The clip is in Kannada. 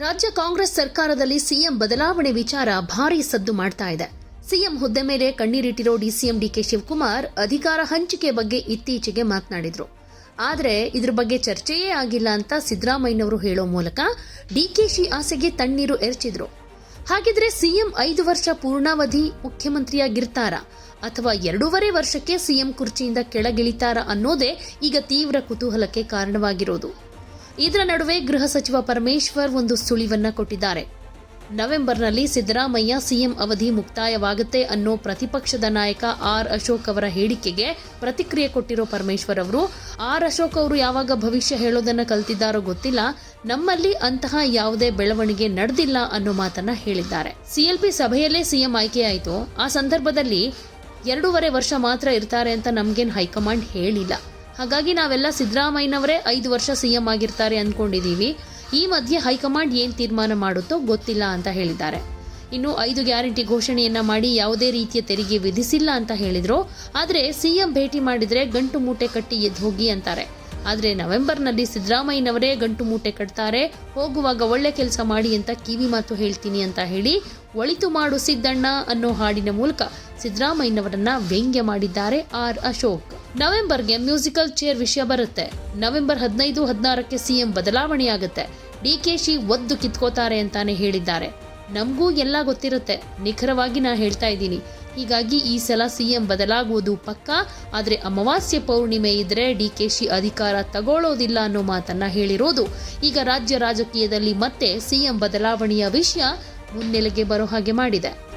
ರಾಜ್ಯ ಕಾಂಗ್ರೆಸ್ ಸರ್ಕಾರದಲ್ಲಿ ಸಿಎಂ ಬದಲಾವಣೆ ವಿಚಾರ ಭಾರಿ ಸದ್ದು ಮಾಡ್ತಾ ಇದೆ. ಸಿಎಂ ಹುದ್ದೆ ಮೇಲೆ ಕಣ್ಣೀರಿಟ್ಟಿರೋ ಡಿಸಿಎಂ ಡಿಕೆ ಶಿವಕುಮಾರ್ ಅಧಿಕಾರ ಹಂಚಿಕೆ ಬಗ್ಗೆ ಇತ್ತೀಚೆಗೆ ಮಾತನಾಡಿದ್ರು. ಆದರೆ ಇದ್ರ ಬಗ್ಗೆ ಚರ್ಚೆಯೇ ಆಗಿಲ್ಲ ಅಂತ ಸಿದ್ದರಾಮಯ್ಯನವರು ಹೇಳೋ ಮೂಲಕ ಡಿಕೆಶಿ ಆಸೆಗೆ ತಣ್ಣೀರು ಎರಚಿದ್ರು. ಹಾಗಿದ್ರೆ ಸಿಎಂ ಐದು ವರ್ಷ ಪೂರ್ಣಾವಧಿ ಮುಖ್ಯಮಂತ್ರಿಯಾಗಿರ್ತಾರಾ? ಅಥವಾ ಎರಡೂವರೆ ವರ್ಷಕ್ಕೆ ಸಿಎಂ ಕುರ್ಚಿಯಿಂದ ಕೆಳಗಿಳಿತಾರಾ ಅನ್ನೋದೇ ಈಗ ತೀವ್ರ ಕುತೂಹಲಕ್ಕೆ ಕಾರಣವಾಗಿರೋದು. ಇದರ ನಡುವೆ ಗೃಹ ಸಚಿವ ಪರಮೇಶ್ವರ್ ಒಂದು ಸುಳಿವನ್ನ ಕೊಟ್ಟಿದ್ದಾರೆ. ನವೆಂಬರ್ನಲ್ಲಿ ಸಿದ್ದರಾಮಯ್ಯ ಸಿಎಂ ಅವಧಿ ಮುಕ್ತಾಯವಾಗುತ್ತೆ ಅನ್ನೋ ಪ್ರತಿಪಕ್ಷದ ನಾಯಕ ಆರ್ ಅಶೋಕ್ ಅವರ ಹೇಳಿಕೆಗೆ ಪ್ರತಿಕ್ರಿಯೆ ಕೊಟ್ಟಿರೋ ಪರಮೇಶ್ವರ್ ಅವರು, ಆರ್ ಅಶೋಕ್ ಅವರು ಯಾವಾಗ ಭವಿಷ್ಯ ಹೇಳೋದನ್ನ ಕಲ್ತಿದ್ದಾರೋ ಗೊತ್ತಿಲ್ಲ. ನಮ್ಮಲ್ಲಿ ಅಂತಹ ಯಾವುದೇ ಬೆಳವಣಿಗೆ ನಡೆದಿಲ್ಲ ಅನ್ನೋ ಮಾತನ್ನ ಹೇಳಿದ್ದಾರೆ. ಸಿಎಲ್ಪಿ ಸಭೆಯಲ್ಲೇ ಸಿಎಂ ಆಯ್ಕೆಯಾಯಿತು. ಆ ಸಂದರ್ಭದಲ್ಲಿ ಎರಡೂವರೆ ವರ್ಷ ಮಾತ್ರ ಇರ್ತಾರೆ ಅಂತ ನಮ್ಗೇನು ಹೈಕಮಾಂಡ್ ಹೇಳಿಲ್ಲ. ಹಾಗಾಗಿ ನಾವೆಲ್ಲ ಸಿದ್ದರಾಮಯ್ಯನವರೇ ಐದು ವರ್ಷ ಸಿ ಎಂ ಆಗಿರ್ತಾರೆ ಅಂದ್ಕೊಂಡಿದ್ದೀವಿ ಈ ಮಧ್ಯೆ ಹೈಕಮಾಂಡ್ ಏನು ತೀರ್ಮಾನ ಮಾಡುತ್ತೋ ಗೊತ್ತಿಲ್ಲ ಅಂತ ಹೇಳಿದ್ದಾರೆ. ಇನ್ನು ಐದು ಗ್ಯಾರಂಟಿ ಘೋಷಣೆಯನ್ನು ಮಾಡಿ ಯಾವುದೇ ರೀತಿಯ ತೆರಿಗೆ ವಿಧಿಸಿಲ್ಲ ಅಂತ ಹೇಳಿದರು. ಆದರೆ ಸಿ ಸಿಎಂ ಭೇಟಿ ಮಾಡಿದರೆ ಗಂಟು ಮೂಟೆ ಕಟ್ಟಿ ಎದ್ದು ಹೋಗಿ ಅಂತಾರೆ. ಆದರೆ ನವೆಂಬರ್ನಲ್ಲಿ ಸಿದ್ದರಾಮಯ್ಯನವರೇ ಗಂಟು ಮೂಟೆ ಕಟ್ತಾರೆ. ಹೋಗುವಾಗ ಒಳ್ಳೆ ಕೆಲಸ ಮಾಡಿ ಅಂತ ಕಿವಿ ಮಾತು ಹೇಳ್ತೀನಿ ಅಂತ ಹೇಳಿ ಒಳಿತು ಮಾಡು ಸಿದ್ದಣ್ಣ ಅನ್ನೋ ಹಾಡಿನ ಮೂಲಕ ಸಿದ್ದರಾಮಯ್ಯನವರನ್ನು ವ್ಯಂಗ್ಯ ಮಾಡಿದ್ದಾರೆ ಆರ್ ಅಶೋಕ್. ನವೆಂಬರ್ಗೆ ಮ್ಯೂಸಿಕಲ್ ಚೇರ್ ವಿಷಯ ಬರುತ್ತೆ. ನವೆಂಬರ್ ಹದಿನೈದು, ಹದಿನಾರಕ್ಕೆ ಸಿಎಂ ಬದಲಾವಣೆಯಾಗುತ್ತೆ. ಶಿ ಒದ್ದು ಕಿತ್ಕೋತಾರೆ ಅಂತಾನೆ ಹೇಳಿದ್ದಾರೆ. ನಮಗೂ ಎಲ್ಲ ಗೊತ್ತಿರುತ್ತೆ. ನಿಖರವಾಗಿ ನಾ ಹೇಳ್ತಾ ಇದ್ದೀನಿ. ಹೀಗಾಗಿ ಈ ಸಲ ಸಿಎಂ ಬದಲಾಗುವುದು ಪಕ್ಕಾ. ಆದರೆ ಅಮಾವಾಸ್ಯೆ ಪೌರ್ಣಿಮೆ ಇದ್ರೆ ಡಿ ಕೆ ಶಿ ಅಧಿಕಾರ ತಗೊಳ್ಳೋದಿಲ್ಲ ಅನ್ನೋ ಮಾತನ್ನ ಹೇಳಿರೋದು. ಈಗ ರಾಜ್ಯ ರಾಜಕೀಯದಲ್ಲಿ ಮತ್ತೆ ಸಿಎಂ ಬದಲಾವಣೆಯ ವಿಷಯ ಮುನ್ನೆಲೆಗೆ ಬರೋ ಹಾಗೆ ಮಾಡಿದೆ.